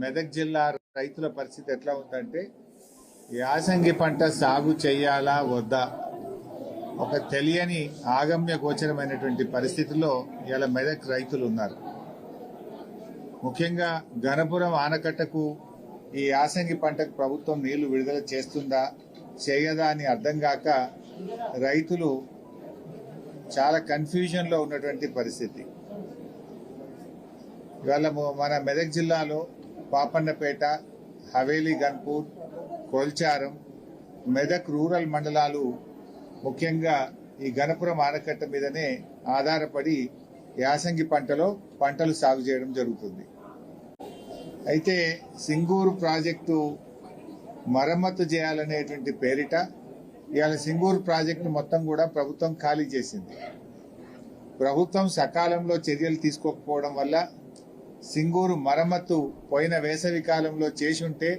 మెదక్ జిల్లా రైతుల పరిస్థితి ఎట్లా ఉందంటే యాసంగి పంట సాగు చేయాలా వద్దా? ఒక తెలియని ఆగమ్య గోచరమైనటువంటి పరిస్థితిలో ఇలా మెదక్ రైతులు ఉన్నారు. ముఖ్యంగా గణపురం ఆనకట్టకు ఈ యాసంగి పంటకు ప్రభుత్వం నీళ్ళు విడుదల చేస్తుందా చేయదా అని అర్థం కాక రైతులు చాలా కన్ఫ్యూజన్లో ఉన్నటువంటి పరిస్థితి. ఇవాళ మన మెదక్ జిల్లాలో పాపన్నపేట హవేలీ గన్పూర్ కోల్చారం మెదక్ రూరల్ మండలాలు ముఖ్యంగా ఈ గణపురం ఆనకట్ట మీదనే ఆధారపడి యాసంగి పంటలో పంటలు సాగు చేయడం జరుగుతుంది. అయితే సింగూరు ప్రాజెక్టు మరమ్మతు చేయాలనేటువంటి పేరిట ఇవాళ సింగూరు ప్రాజెక్టు మొత్తం కూడా ప్రభుత్వం ఖాళీ చేసింది. ప్రభుత్వం సకాలంలో చర్యలు తీసుకోకపోవడం వల్ల సింగూరు మరమ్మత్తు పోయిన వేసవి కాలంలో చేసి ఉంటే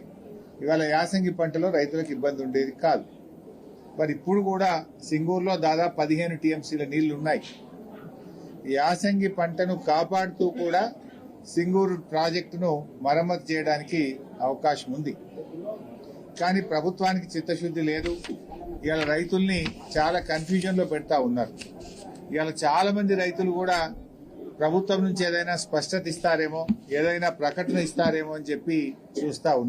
ఇవాళ యాసంగి పంటలో రైతులకు ఇబ్బంది ఉండేది కాదు. మరి ఇప్పుడు కూడా సింగూరులో దాదాపు పదిహేను టీఎంసీల నీళ్ళు ఉన్నాయి యాసంగి పంటను కాపాడుతూ కూడా సింగూరు ప్రాజెక్టును మరమ్మతు చేయడానికి అవకాశం ఉంది. కానీ ప్రభుత్వానికి చిత్తశుద్ధి లేదు. ఇవాళ రైతుల్ని చాలా కన్ఫ్యూజన్లో పెడతా ఉన్నారు. ఇవాళ చాలామంది రైతులు కూడా ప్రభుత్వం నుంచి ఏదైనా స్పష్టత ఇస్తారేమో ఏదైనా ప్రకటన ఇస్తారేమో అని చెప్పి చూస్తా